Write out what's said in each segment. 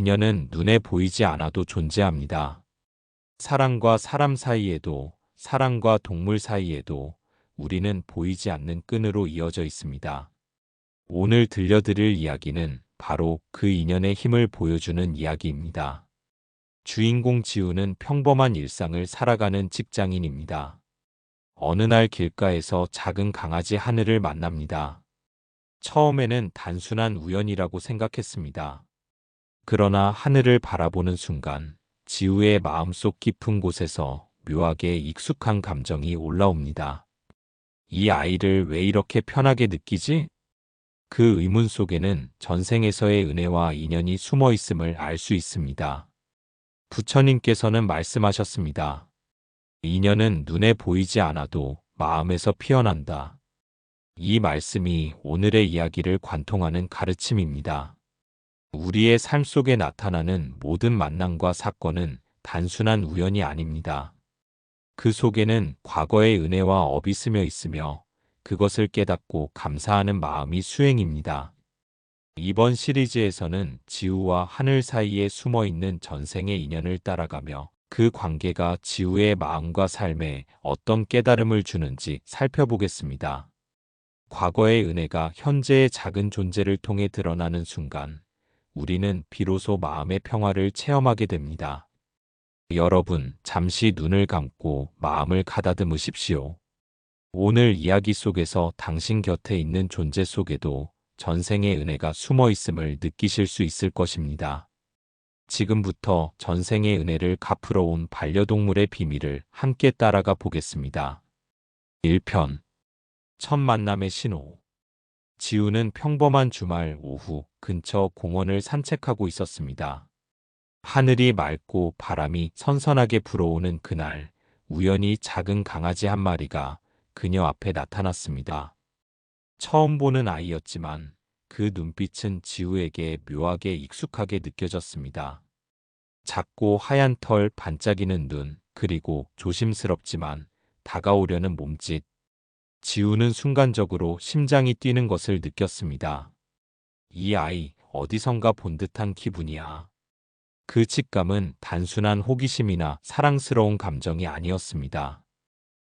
인연은 눈에 보이지 않아도 존재합니다. 사람과 사람 사이에도, 사람과 동물 사이에도 우리는 보이지 않는 끈으로 이어져 있습니다. 오늘 들려드릴 이야기는 바로 그 인연의 힘을 보여주는 이야기입니다. 주인공 지우는 평범한 일상을 살아가는 직장인입니다. 어느 날 길가에서 작은 강아지 하늘을 만납니다. 처음에는 단순한 우연이라고 생각했습니다. 그러나 하늘을 바라보는 순간 지우의 마음속 깊은 곳에서 묘하게 익숙한 감정이 올라옵니다. 이 아이를 왜 이렇게 편하게 느끼지? 그 의문 속에는 전생에서의 은혜와 인연이 숨어 있음을 알 수 있습니다. 부처님께서는 말씀하셨습니다. 인연은 눈에 보이지 않아도 마음에서 피어난다. 이 말씀이 오늘의 이야기를 관통하는 가르침입니다. 우리의 삶 속에 나타나는 모든 만남과 사건은 단순한 우연이 아닙니다. 그 속에는 과거의 은혜와 업이 스며 있으며 그것을 깨닫고 감사하는 마음이 수행입니다. 이번 시리즈에서는 지우와 하늘 사이에 숨어 있는 전생의 인연을 따라가며 그 관계가 지우의 마음과 삶에 어떤 깨달음을 주는지 살펴보겠습니다. 과거의 은혜가 현재의 작은 존재를 통해 드러나는 순간 우리는 비로소 마음의 평화를 체험하게 됩니다. 여러분, 잠시 눈을 감고 마음을 가다듬으십시오. 오늘 이야기 속에서 당신 곁에 있는 존재 속에도 전생의 은혜가 숨어 있음을 느끼실 수 있을 것입니다. 지금부터 전생의 은혜를 갚으러 온 반려동물의 비밀을 함께 따라가 보겠습니다. 1편 첫 만남의 신호 지우는 평범한 주말 오후 근처 공원을 산책하고 있었습니다. 하늘이 맑고 바람이 선선하게 불어오는 그날 우연히 작은 강아지 한 마리가 그녀 앞에 나타났습니다. 처음 보는 아이였지만 그 눈빛은 지우에게 묘하게 익숙하게 느껴졌습니다. 작고 하얀 털 반짝이는 눈 그리고 조심스럽지만 다가오려는 몸짓 지우는 순간적으로 심장이 뛰는 것을 느꼈습니다. 이 아이 어디선가 본 듯한 기분이야. 그 직감은 단순한 호기심이나 사랑스러운 감정이 아니었습니다.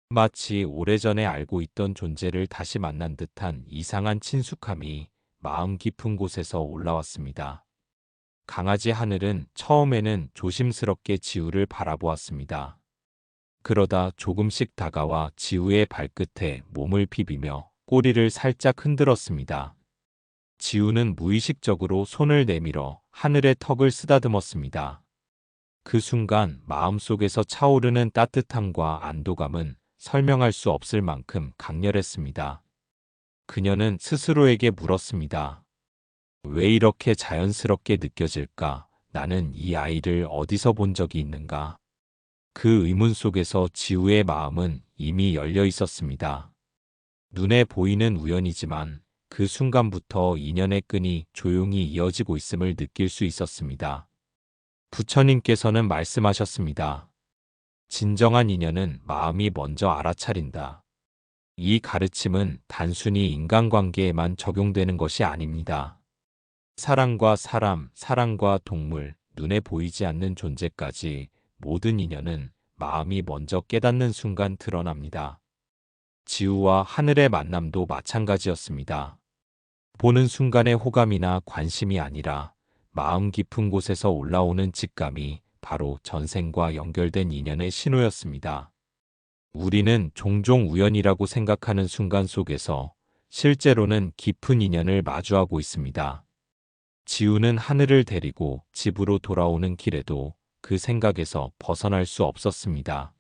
마치 오래전에 알고 있던 존재를 다시 만난 듯한 이상한 친숙함이 마음 깊은 곳에서 올라왔습니다. 강아지 하늘은 처음에는 조심스럽게 지우를 바라보았습니다. 그러다 조금씩 다가와 지우의 발끝에 몸을 비비며 꼬리를 살짝 흔들었습니다. 지우는 무의식적으로 손을 내밀어 하늘의 턱을 쓰다듬었습니다. 그 순간 마음속에서 차오르는 따뜻함과 안도감은 설명할 수 없을 만큼 강렬했습니다. 그녀는 스스로에게 물었습니다. 왜 이렇게 자연스럽게 느껴질까? 나는 이 아이를 어디서 본 적이 있는가? 그 의문 속에서 지우의 마음은 이미 열려 있었습니다. 눈에 보이는 우연이지만 그 순간부터 인연의 끈이 조용히 이어지고 있음을 느낄 수 있었습니다. 부처님께서는 말씀하셨습니다. 진정한 인연은 마음이 먼저 알아차린다. 이 가르침은 단순히 인간관계에만 적용되는 것이 아닙니다. 사랑과 사람, 사랑과 동물, 눈에 보이지 않는 존재까지 모든 인연은 마음이 먼저 깨닫는 순간 드러납니다. 지우와 하늘의 만남도 마찬가지였습니다. 보는 순간의 호감이나 관심이 아니라 마음 깊은 곳에서 올라오는 직감이 바로 전생과 연결된 인연의 신호였습니다. 우리는 종종 우연이라고 생각하는 순간 속에서 실제로는 깊은 인연을 마주하고 있습니다. 지우는 하늘을 데리고 집으로 돌아오는 길에도 그 생각에서 벗어날 수 없었습니다.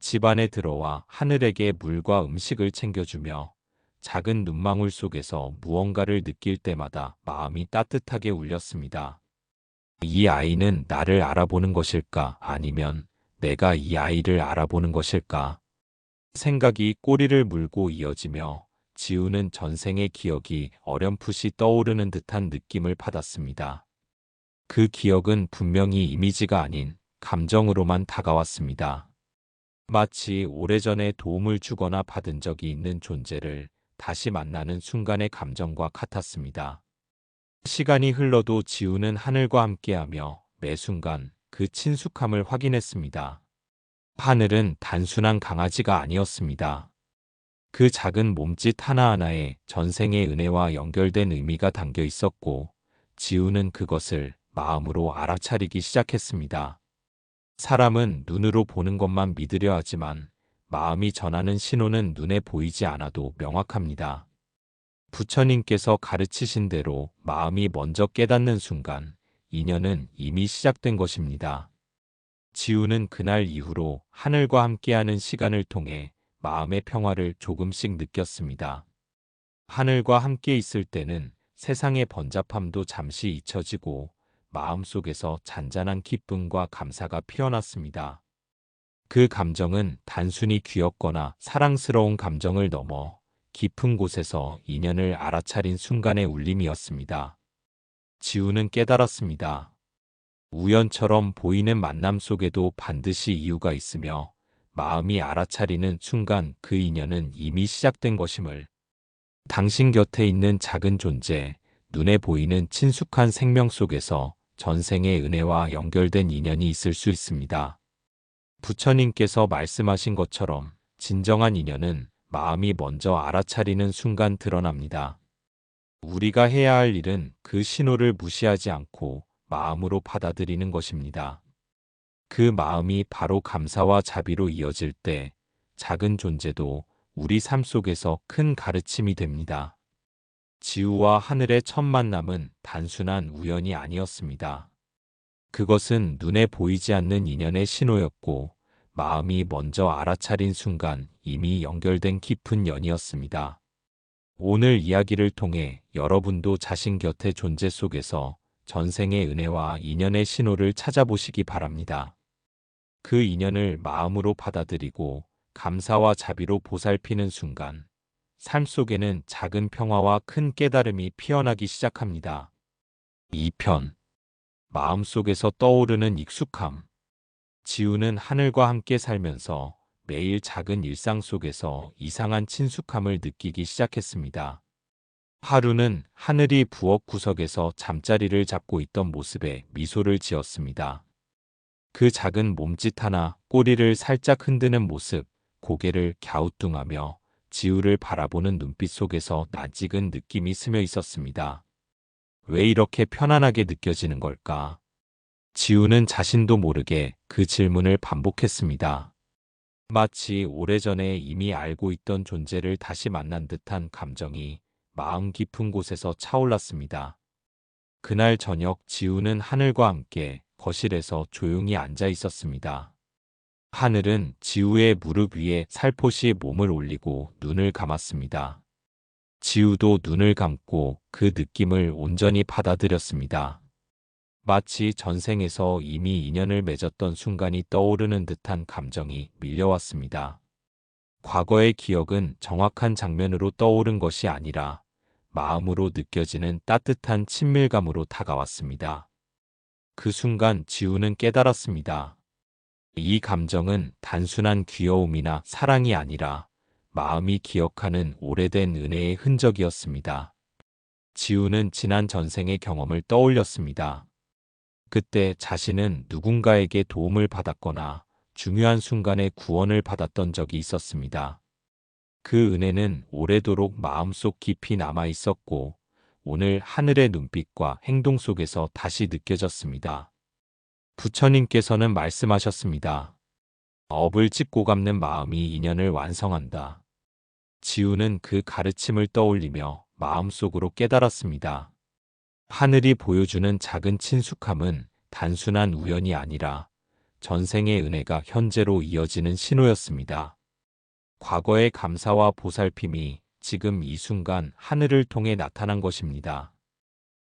집안에 들어와 하늘에게 물과 음식을 챙겨주며 작은 눈망울 속에서 무언가를 느낄 때마다 마음이 따뜻하게 울렸습니다. 이 아이는 나를 알아보는 것일까 아니면 내가 이 아이를 알아보는 것일까? 생각이 꼬리를 물고 이어지며 지우는 전생의 기억이 어렴풋이 떠오르는 듯한 느낌을 받았습니다. 그 기억은 분명히 이미지가 아닌 감정으로만 다가왔습니다. 마치 오래전에 도움을 주거나 받은 적이 있는 존재를 다시 만나는 순간의 감정과 같았습니다. 시간이 흘러도 지우는 하늘과 함께하며 매 순간 그 친숙함을 확인했습니다. 하늘은 단순한 강아지가 아니었습니다. 그 작은 몸짓 하나하나에 전생의 은혜와 연결된 의미가 담겨 있었고, 지우는 그것을 마음으로 알아차리기 시작했습니다. 사람은 눈으로 보는 것만 믿으려 하지만 마음이 전하는 신호는 눈에 보이지 않아도 명확합니다. 부처님께서 가르치신 대로 마음이 먼저 깨닫는 순간 인연은 이미 시작된 것입니다. 지우는 그날 이후로 하늘과 함께하는 시간을 통해 마음의 평화를 조금씩 느꼈습니다. 하늘과 함께 있을 때는 세상의 번잡함도 잠시 잊혀지고 마음속에서 잔잔한 기쁨과 감사가 피어났습니다. 그 감정은 단순히 귀엽거나 사랑스러운 감정을 넘어 깊은 곳에서 인연을 알아차린 순간의 울림이었습니다. 지우는 깨달았습니다. 우연처럼 보이는 만남 속에도 반드시 이유가 있으며 마음이 알아차리는 순간 그 인연은 이미 시작된 것임을 당신 곁에 있는 작은 존재, 눈에 보이는 친숙한 생명 속에서 전생의 은혜와 연결된 인연이 있을 수 있습니다. 부처님께서 말씀하신 것처럼 진정한 인연은 마음이 먼저 알아차리는 순간 드러납니다. 우리가 해야 할 일은 그 신호를 무시하지 않고 마음으로 받아들이는 것입니다. 그 마음이 바로 감사와 자비로 이어질 때 작은 존재도 우리 삶 속에서 큰 가르침이 됩니다. 지우와 하늘의 첫 만남은 단순한 우연이 아니었습니다. 그것은 눈에 보이지 않는 인연의 신호였고 마음이 먼저 알아차린 순간 이미 연결된 깊은 연이었습니다. 오늘 이야기를 통해 여러분도 자신 곁의 존재 속에서 전생의 은혜와 인연의 신호를 찾아보시기 바랍니다. 그 인연을 마음으로 받아들이고 감사와 자비로 보살피는 순간 삶 속에는 작은 평화와 큰 깨달음이 피어나기 시작합니다. 2편 마음속에서 떠오르는 익숙함 지우는 하늘과 함께 살면서 매일 작은 일상 속에서 이상한 친숙함을 느끼기 시작했습니다. 하루는 하늘이 부엌 구석에서 잠자리를 잡고 있던 모습에 미소를 지었습니다. 그 작은 몸짓 하나 꼬리를 살짝 흔드는 모습, 고개를 갸우뚱하며 지우를 바라보는 눈빛 속에서 낯익은 느낌이 스며 있었습니다. 왜 이렇게 편안하게 느껴지는 걸까? 지우는 자신도 모르게 그 질문을 반복했습니다. 마치 오래전에 이미 알고 있던 존재를 다시 만난 듯한 감정이 마음 깊은 곳에서 차올랐습니다. 그날 저녁 지우는 하늘과 함께 거실에서 조용히 앉아 있었습니다. 하늘은 지우의 무릎 위에 살포시 몸을 올리고 눈을 감았습니다. 지우도 눈을 감고 그 느낌을 온전히 받아들였습니다. 마치 전생에서 이미 인연을 맺었던 순간이 떠오르는 듯한 감정이 밀려왔습니다. 과거의 기억은 정확한 장면으로 떠오른 것이 아니라 마음으로 느껴지는 따뜻한 친밀감으로 다가왔습니다. 그 순간 지우는 깨달았습니다. 이 감정은 단순한 귀여움이나 사랑이 아니라 마음이 기억하는 오래된 은혜의 흔적이었습니다. 지우는 지난 전생의 경험을 떠올렸습니다. 그때 자신은 누군가에게 도움을 받았거나 중요한 순간에 구원을 받았던 적이 있었습니다. 그 은혜는 오래도록 마음속 깊이 남아 있었고 오늘 하늘의 눈빛과 행동 속에서 다시 느껴졌습니다. 부처님께서는 말씀하셨습니다. 업을 찢고 갚는 마음이 인연을 완성한다. 지우는 그 가르침을 떠올리며 마음속으로 깨달았습니다. 하늘이 보여주는 작은 친숙함은 단순한 우연이 아니라 전생의 은혜가 현재로 이어지는 신호였습니다. 과거의 감사와 보살핌이 지금 이 순간 하늘을 통해 나타난 것입니다.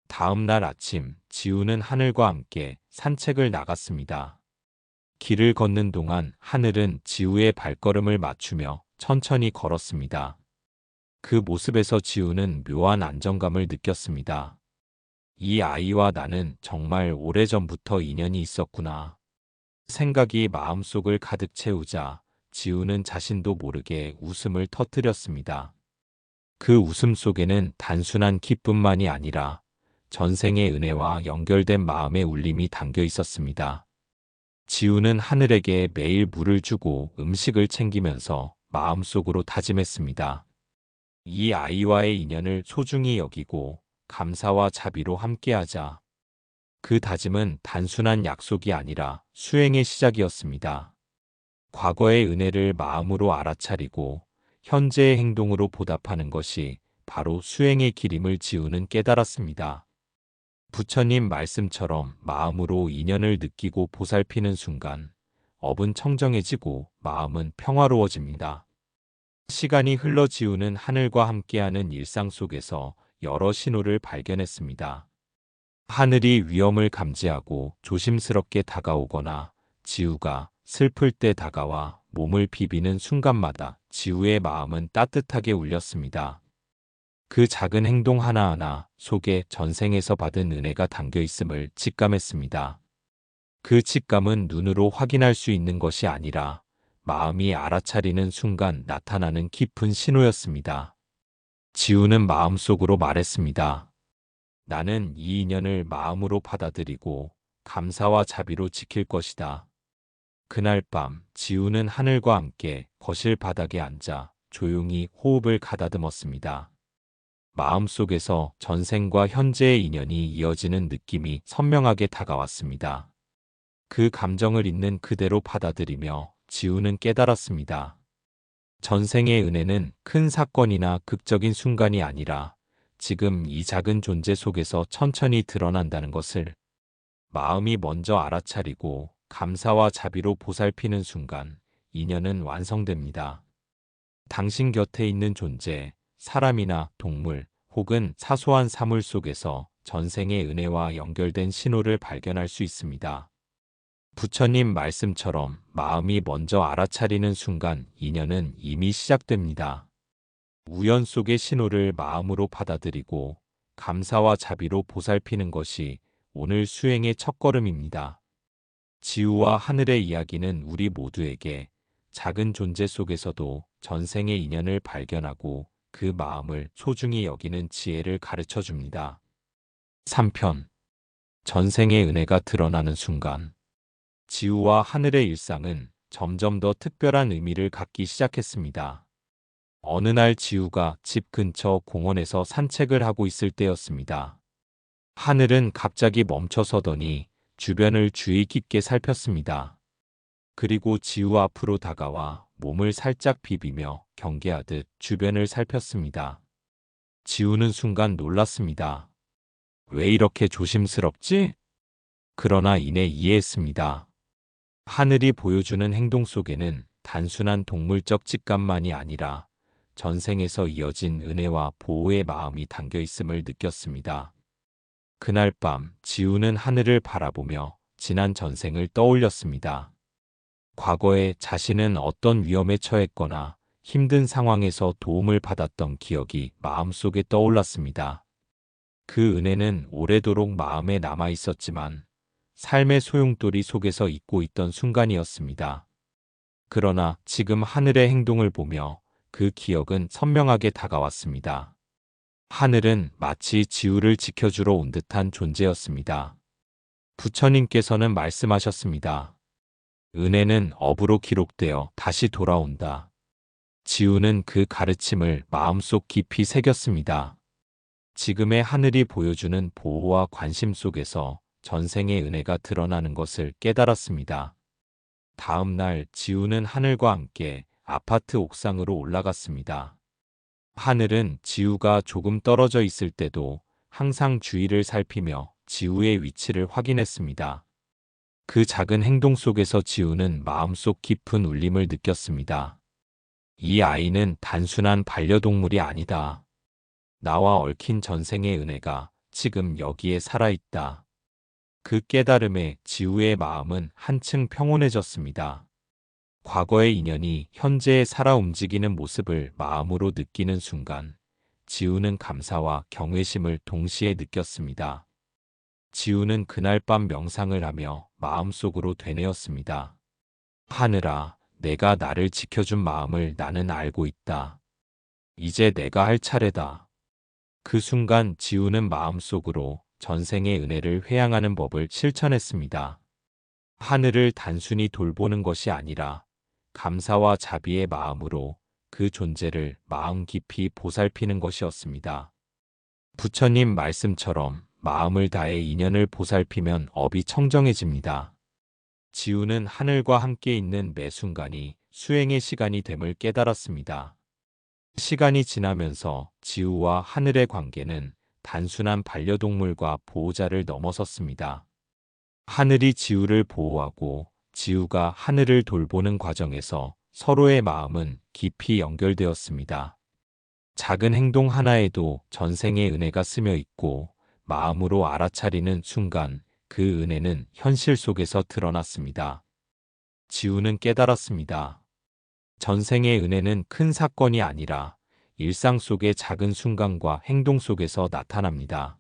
다음 날 아침 지우는 하늘과 함께 산책을 나갔습니다. 길을 걷는 동안 하늘은 지우의 발걸음을 맞추며 천천히 걸었습니다. 그 모습에서 지우는 묘한 안정감을 느꼈습니다. 이 아이와 나는 정말 오래전부터 인연이 있었구나. 생각이 마음속을 가득 채우자 지우는 자신도 모르게 웃음을 터뜨렸습니다. 그 웃음 속에는 단순한 기쁨만이 아니라 전생의 은혜와 연결된 마음의 울림이 담겨 있었습니다. 지우는 하늘에게 매일 물을 주고 음식을 챙기면서 마음속으로 다짐했습니다. 이 아이와의 인연을 소중히 여기고 감사와 자비로 함께하자. 그 다짐은 단순한 약속이 아니라 수행의 시작이었습니다. 과거의 은혜를 마음으로 알아차리고 현재의 행동으로 보답하는 것이 바로 수행의 길임을 지우는 깨달았습니다. 부처님 말씀처럼 마음으로 인연을 느끼고 보살피는 순간 업은 청정해지고 마음은 평화로워집니다. 시간이 흘러 지우는 하늘과 함께하는 일상 속에서 여러 신호를 발견했습니다. 하늘이 위험을 감지하고 조심스럽게 다가오거나 지우가 슬플 때 다가와 몸을 비비는 순간마다 지우의 마음은 따뜻하게 울렸습니다. 그 작은 행동 하나하나 속에 전생에서 받은 은혜가 담겨 있음을 직감했습니다. 그 직감은 눈으로 확인할 수 있는 것이 아니라 마음이 알아차리는 순간 나타나는 깊은 신호였습니다. 지우는 마음속으로 말했습니다. 나는 이 인연을 마음으로 받아들이고 감사와 자비로 지킬 것이다. 그날 밤 지우는 하늘과 함께 거실 바닥에 앉아 조용히 호흡을 가다듬었습니다. 마음속에서 전생과 현재의 인연이 이어지는 느낌이 선명하게 다가왔습니다. 그 감정을 있는 그대로 받아들이며 지우는 깨달았습니다. 전생의 은혜는 큰 사건이나 극적인 순간이 아니라 지금 이 작은 존재 속에서 천천히 드러난다는 것을 마음이 먼저 알아차리고 감사와 자비로 보살피는 순간 인연은 완성됩니다. 당신 곁에 있는 존재, 사람이나 동물 혹은 사소한 사물 속에서 전생의 은혜와 연결된 신호를 발견할 수 있습니다. 부처님 말씀처럼 마음이 먼저 알아차리는 순간 인연은 이미 시작됩니다. 우연 속의 신호를 마음으로 받아들이고 감사와 자비로 보살피는 것이 오늘 수행의 첫걸음입니다. 지우와 하늘의 이야기는 우리 모두에게 작은 존재 속에서도 전생의 인연을 발견하고 그 마음을 소중히 여기는 지혜를 가르쳐 줍니다. 3편 전생의 은혜가 드러나는 순간 지우와 하늘의 일상은 점점 더 특별한 의미를 갖기 시작했습니다. 어느 날 지우가 집 근처 공원에서 산책을 하고 있을 때였습니다. 하늘은 갑자기 멈춰서더니 주변을 주의 깊게 살폈습니다. 그리고 지우 앞으로 다가와 몸을 살짝 비비며 경계하듯 주변을 살폈습니다. 지우는 순간 놀랐습니다. 왜 이렇게 조심스럽지? 그러나 이내 이해했습니다. 하늘이 보여주는 행동 속에는 단순한 동물적 직감만이 아니라 전생에서 이어진 은혜와 보호의 마음이 담겨 있음을 느꼈습니다. 그날 밤 지우는 하늘을 바라보며 지난 전생을 떠올렸습니다. 과거에 자신은 어떤 위험에 처했거나 힘든 상황에서 도움을 받았던 기억이 마음속에 떠올랐습니다. 그 은혜는 오래도록 마음에 남아 있었지만 삶의 소용돌이 속에서 잊고 있던 순간이었습니다. 그러나 지금 하늘의 행동을 보며 그 기억은 선명하게 다가왔습니다. 하늘은 마치 지우를 지켜주러 온 듯한 존재였습니다. 부처님께서는 말씀하셨습니다. 은혜는 업으로 기록되어 다시 돌아온다. 지우는 그 가르침을 마음속 깊이 새겼습니다. 지금의 하늘이 보여주는 보호와 관심 속에서 전생의 은혜가 드러나는 것을 깨달았습니다. 다음 날 지우는 하늘과 함께 아파트 옥상으로 올라갔습니다. 하늘은 지우가 조금 떨어져 있을 때도 항상 주위를 살피며 지우의 위치를 확인했습니다. 그 작은 행동 속에서 지우는 마음속 깊은 울림을 느꼈습니다. 이 아이는 단순한 반려동물이 아니다. 나와 얽힌 전생의 은혜가 지금 여기에 살아있다. 그 깨달음에 지우의 마음은 한층 평온해졌습니다. 과거의 인연이 현재에 살아 움직이는 모습을 마음으로 느끼는 순간 지우는 감사와 경외심을 동시에 느꼈습니다. 지우는 그날 밤 명상을 하며 마음속으로 되뇌었습니다. 하늘아, 내가 나를 지켜준 마음을 나는 알고 있다. 이제 내가 할 차례다. 그 순간 지우는 마음속으로 전생의 은혜를 회양하는 법을 실천했습니다. 하늘을 단순히 돌보는 것이 아니라 감사와 자비의 마음으로 그 존재를 마음 깊이 보살피는 것이었습니다. 부처님 말씀처럼 마음을 다해 인연을 보살피면 업이 청정해집니다. 지우는 하늘과 함께 있는 매 순간이 수행의 시간이 됨을 깨달았습니다. 시간이 지나면서 지우와 하늘의 관계는 단순한 반려동물과 보호자를 넘어섰습니다. 하늘이 지우를 보호하고 지우가 하늘을 돌보는 과정에서 서로의 마음은 깊이 연결되었습니다. 작은 행동 하나에도 전생의 은혜가 스며 있고 마음으로 알아차리는 순간 그 은혜는 현실 속에서 드러났습니다. 지우는 깨달았습니다. 전생의 은혜는 큰 사건이 아니라 일상 속의 작은 순간과 행동 속에서 나타납니다.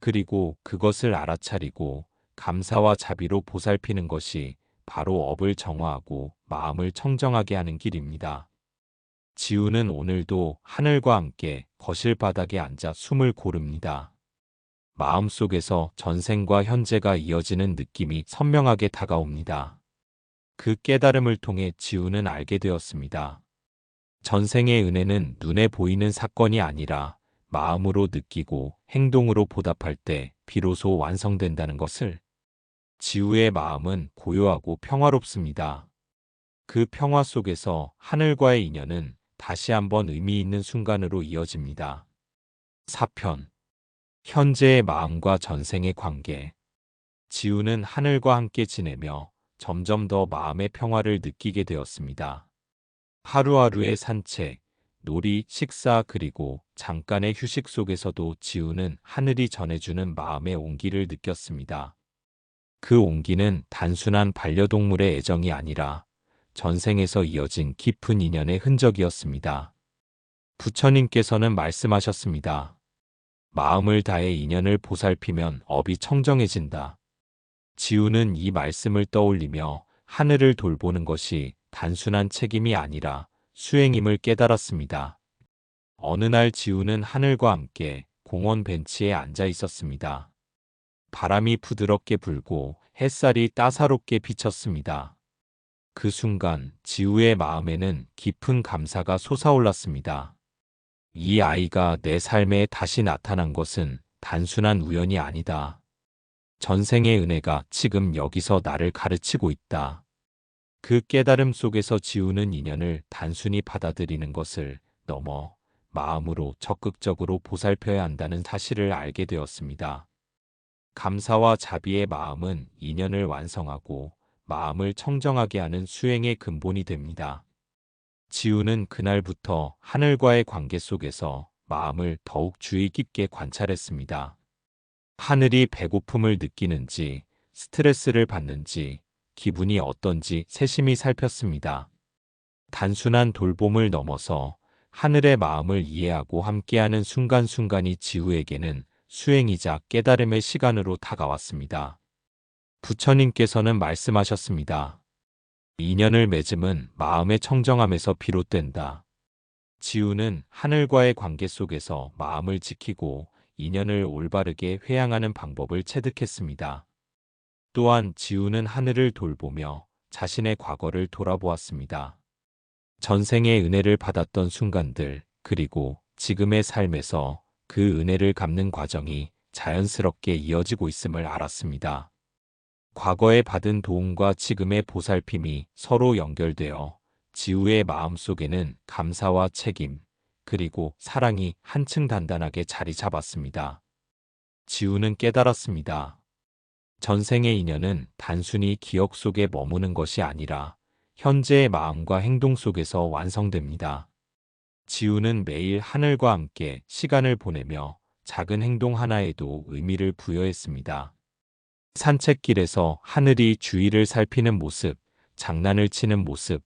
그리고 그것을 알아차리고 감사와 자비로 보살피는 것이 바로 업을 정화하고 마음을 청정하게 하는 길입니다. 지우는 오늘도 하늘과 함께 거실 바닥에 앉아 숨을 고릅니다. 마음속에서 전생과 현재가 이어지는 느낌이 선명하게 다가옵니다. 그 깨달음을 통해 지우는 알게 되었습니다. 전생의 은혜는 눈에 보이는 사건이 아니라 마음으로 느끼고 행동으로 보답할 때 비로소 완성된다는 것을 지우의 마음은 고요하고 평화롭습니다. 그 평화 속에서 하늘과의 인연은 다시 한번 의미 있는 순간으로 이어집니다. 4편 현재의 마음과 전생의 관계 지우는 하늘과 함께 지내며 점점 더 마음의 평화를 느끼게 되었습니다. 하루하루의 산책, 놀이, 식사 그리고 잠깐의 휴식 속에서도 지우는 하늘이 전해주는 마음의 온기를 느꼈습니다. 그 온기는 단순한 반려동물의 애정이 아니라 전생에서 이어진 깊은 인연의 흔적이었습니다. 부처님께서는 말씀하셨습니다. 마음을 다해 인연을 보살피면 업이 청정해진다. 지우는 이 말씀을 떠올리며 하늘을 돌보는 것이 단순한 책임이 아니라 수행임을 깨달았습니다. 어느 날 지우는 하늘과 함께 공원 벤치에 앉아 있었습니다. 바람이 부드럽게 불고 햇살이 따사롭게 비쳤습니다. 그 순간 지우의 마음에는 깊은 감사가 솟아올랐습니다. 이 아이가 내 삶에 다시 나타난 것은 단순한 우연이 아니다. 전생의 은혜가 지금 여기서 나를 가르치고 있다. 그 깨달음 속에서 지우는 인연을 단순히 받아들이는 것을 넘어 마음으로 적극적으로 보살펴야 한다는 사실을 알게 되었습니다. 감사와 자비의 마음은 인연을 완성하고 마음을 청정하게 하는 수행의 근본이 됩니다. 지우는 그날부터 하늘과의 관계 속에서 마음을 더욱 주의 깊게 관찰했습니다. 하늘이 배고픔을 느끼는지, 스트레스를 받는지, 기분이 어떤지 세심히 살폈습니다. 단순한 돌봄을 넘어서 하늘의 마음을 이해하고 함께하는 순간순간이 지우에게는 수행이자 깨달음의 시간으로 다가왔습니다. 부처님께서는 말씀하셨습니다. 인연을 맺음은 마음의 청정함에서 비롯된다. 지우는 하늘과의 관계 속에서 마음을 지키고 인연을 올바르게 회양하는 방법을 체득했습니다. 또한 지우는 하늘을 돌보며 자신의 과거를 돌아보았습니다. 전생의 은혜를 받았던 순간들, 그리고 지금의 삶에서 그 은혜를 갚는 과정이 자연스럽게 이어지고 있음을 알았습니다. 과거에 받은 도움과 지금의 보살핌이 서로 연결되어 지우의 마음속에는 감사와 책임, 그리고 사랑이 한층 단단하게 자리 잡았습니다. 지우는 깨달았습니다. 전생의 인연은 단순히 기억 속에 머무는 것이 아니라 현재의 마음과 행동 속에서 완성됩니다. 지우는 매일 하늘과 함께 시간을 보내며 작은 행동 하나에도 의미를 부여했습니다. 산책길에서 하늘이 주위를 살피는 모습, 장난을 치는 모습,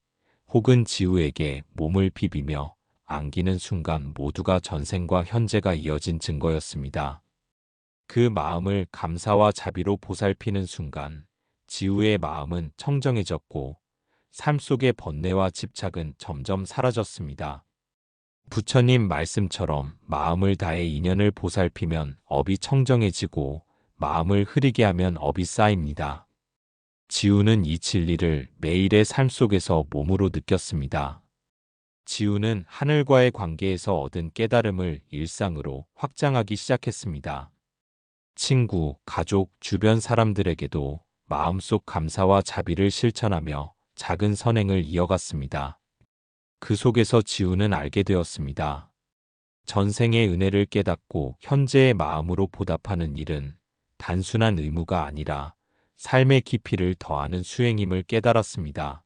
혹은 지우에게 몸을 비비며 안기는 순간 모두가 전생과 현재가 이어진 증거였습니다. 그 마음을 감사와 자비로 보살피는 순간 지우의 마음은 청정해졌고 삶 속의 번뇌와 집착은 점점 사라졌습니다. 부처님 말씀처럼 마음을 다해 인연을 보살피면 업이 청정해지고 마음을 흐리게 하면 업이 쌓입니다. 지우는 이 진리를 매일의 삶 속에서 몸으로 느꼈습니다. 지우는 하늘과의 관계에서 얻은 깨달음을 일상으로 확장하기 시작했습니다. 친구, 가족, 주변 사람들에게도 마음속 감사와 자비를 실천하며 작은 선행을 이어갔습니다. 그 속에서 지우는 알게 되었습니다. 전생의 은혜를 깨닫고 현재의 마음으로 보답하는 일은 단순한 의무가 아니라 삶의 깊이를 더하는 수행임을 깨달았습니다.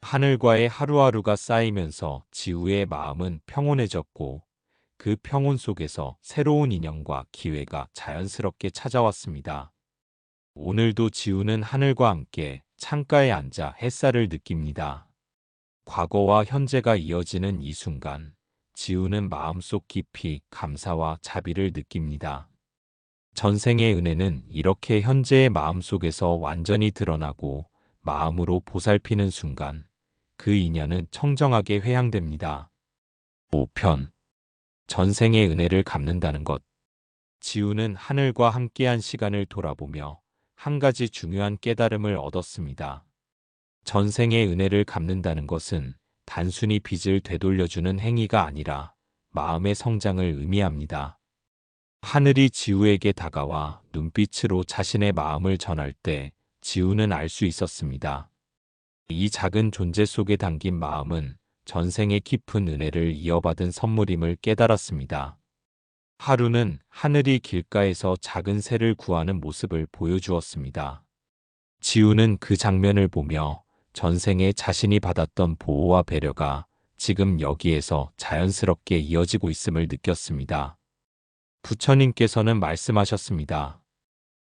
하늘과의 하루하루가 쌓이면서 지우의 마음은 평온해졌고 그 평온 속에서 새로운 인연과 기회가 자연스럽게 찾아왔습니다. 오늘도 지우는 하늘과 함께 창가에 앉아 햇살을 느낍니다. 과거와 현재가 이어지는 이 순간 지우는 마음속 깊이 감사와 자비를 느낍니다. 전생의 은혜는 이렇게 현재의 마음속에서 완전히 드러나고 마음으로 보살피는 순간 그 인연은 청정하게 회양됩니다. 5편 전생의 은혜를 갚는다는 것 지우는 하늘과 함께한 시간을 돌아보며 한 가지 중요한 깨달음을 얻었습니다. 전생의 은혜를 갚는다는 것은 단순히 빚을 되돌려주는 행위가 아니라 마음의 성장을 의미합니다. 하늘이 지우에게 다가와 눈빛으로 자신의 마음을 전할 때 지우는 알 수 있었습니다. 이 작은 존재 속에 담긴 마음은 전생의 깊은 은혜를 이어받은 선물임을 깨달았습니다. 하루는 하늘이 길가에서 작은 새를 구하는 모습을 보여주었습니다. 지우는 그 장면을 보며 전생에 자신이 받았던 보호와 배려가 지금 여기에서 자연스럽게 이어지고 있음을 느꼈습니다. 부처님께서는 말씀하셨습니다.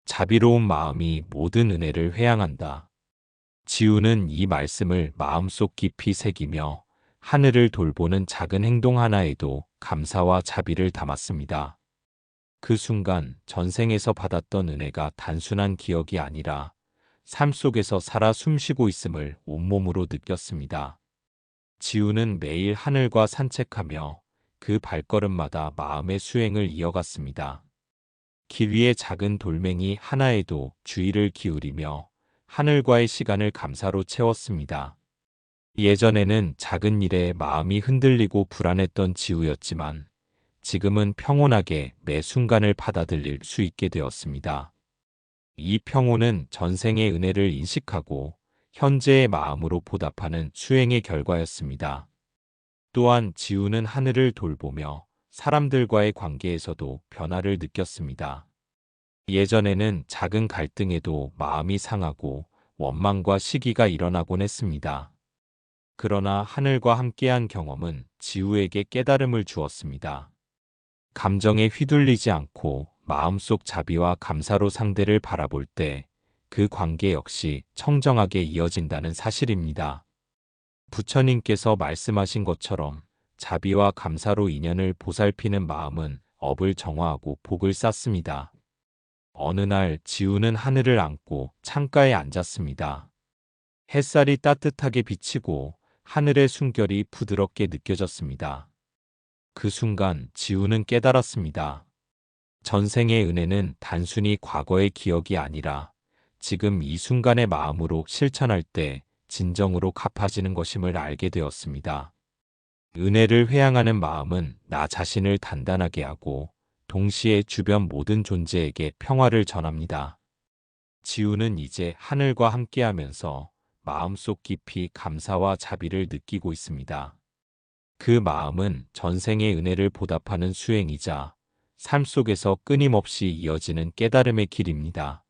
자비로운 마음이 모든 은혜를 회양한다. 지우는 이 말씀을 마음속 깊이 새기며 하늘을 돌보는 작은 행동 하나에도 감사와 자비를 담았습니다. 그 순간 전생에서 받았던 은혜가 단순한 기억이 아니라 삶 속에서 살아 숨쉬고 있음을 온몸으로 느꼈습니다. 지우는 매일 하늘과 산책하며 그 발걸음마다 마음의 수행을 이어갔습니다. 길 위의 작은 돌멩이 하나에도 주의를 기울이며 하늘과의 시간을 감사로 채웠습니다. 예전에는 작은 일에 마음이 흔들리고 불안했던 지우였지만 지금은 평온하게 매 순간을 받아들일 수 있게 되었습니다. 이 평온은 전생의 은혜를 인식하고 현재의 마음으로 보답하는 수행의 결과였습니다. 또한 지우는 하늘을 돌보며 사람들과의 관계에서도 변화를 느꼈습니다. 예전에는 작은 갈등에도 마음이 상하고 원망과 시기가 일어나곤 했습니다. 그러나 하늘과 함께한 경험은 지우에게 깨달음을 주었습니다. 감정에 휘둘리지 않고 마음속 자비와 감사로 상대를 바라볼 때 그 관계 역시 청정하게 이어진다는 사실입니다. 부처님께서 말씀하신 것처럼 자비와 감사로 인연을 보살피는 마음은 업을 정화하고 복을 쌓습니다. 어느 날 지우는 하늘을 안고 창가에 앉았습니다. 햇살이 따뜻하게 비치고 하늘의 숨결이 부드럽게 느껴졌습니다. 그 순간 지우는 깨달았습니다. 전생의 은혜는 단순히 과거의 기억이 아니라 지금 이 순간의 마음으로 실천할 때 진정으로 갚아지는 것임을 알게 되었습니다. 은혜를 회양하는 마음은 나 자신을 단단하게 하고 동시에 주변 모든 존재에게 평화를 전합니다. 지우는 이제 하늘과 함께하면서 마음속 깊이 감사와 자비를 느끼고 있습니다. 그 마음은 전생의 은혜를 보답하는 수행이자 삶 속에서 끊임없이 이어지는 깨달음의 길입니다.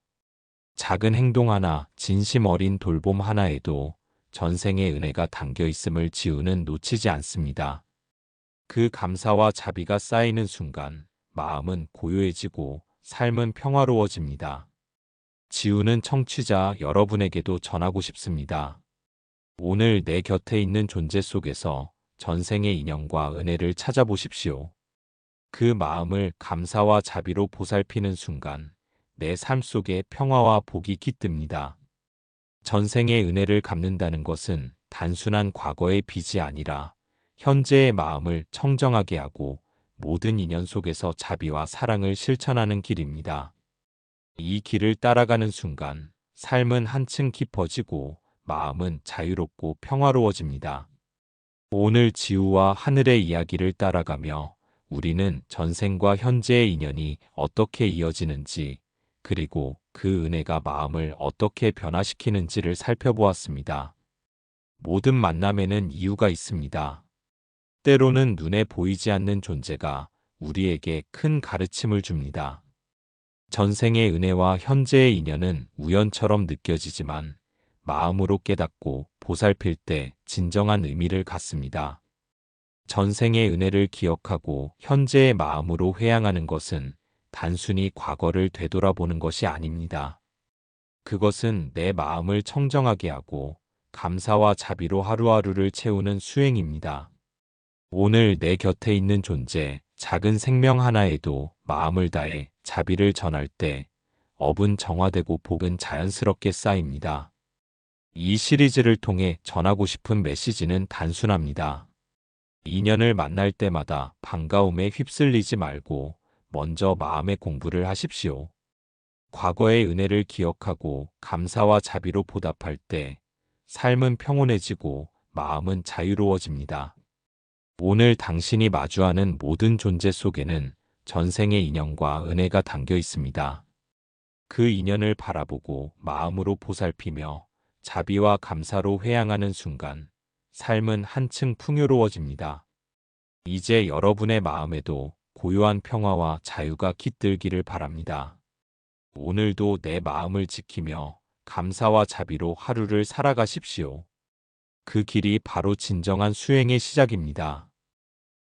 작은 행동 하나, 진심 어린 돌봄 하나에도 전생의 은혜가 담겨 있음을 지우는 놓치지 않습니다. 그 감사와 자비가 쌓이는 순간 마음은 고요해지고 삶은 평화로워집니다. 지우는 청취자 여러분에게도 전하고 싶습니다. 오늘 내 곁에 있는 존재 속에서 전생의 인연과 은혜를 찾아보십시오. 그 마음을 감사와 자비로 보살피는 순간 내 삶 속에 평화와 복이 깃듭니다. 전생의 은혜를 갚는다는 것은 단순한 과거의 빚이 아니라 현재의 마음을 청정하게 하고 모든 인연 속에서 자비와 사랑을 실천하는 길입니다. 이 길을 따라가는 순간 삶은 한층 깊어지고 마음은 자유롭고 평화로워집니다. 오늘 지우와 하늘의 이야기를 따라가며 우리는 전생과 현재의 인연이 어떻게 이어지는지 그리고 그 은혜가 마음을 어떻게 변화시키는지를 살펴보았습니다. 모든 만남에는 이유가 있습니다. 때로는 눈에 보이지 않는 존재가 우리에게 큰 가르침을 줍니다. 전생의 은혜와 현재의 인연은 우연처럼 느껴지지만 마음으로 깨닫고 보살필 때 진정한 의미를 갖습니다. 전생의 은혜를 기억하고 현재의 마음으로 회양하는 것은 단순히 과거를 되돌아보는 것이 아닙니다. 그것은 내 마음을 청정하게 하고 감사와 자비로 하루하루를 채우는 수행입니다. 오늘 내 곁에 있는 존재, 작은 생명 하나에도 마음을 다해 자비를 전할 때 업은 정화되고 복은 자연스럽게 쌓입니다. 이 시리즈를 통해 전하고 싶은 메시지는 단순합니다. 인연을 만날 때마다 반가움에 휩쓸리지 말고 먼저 마음의 공부를 하십시오. 과거의 은혜를 기억하고 감사와 자비로 보답할 때 삶은 평온해지고 마음은 자유로워집니다. 오늘 당신이 마주하는 모든 존재 속에는 전생의 인연과 은혜가 담겨 있습니다. 그 인연을 바라보고 마음으로 보살피며 자비와 감사로 회양하는 순간 삶은 한층 풍요로워집니다. 이제 여러분의 마음에도 고요한 평화와 자유가 깃들기를 바랍니다. 오늘도 내 마음을 지키며 감사와 자비로 하루를 살아가십시오. 그 길이 바로 진정한 수행의 시작입니다.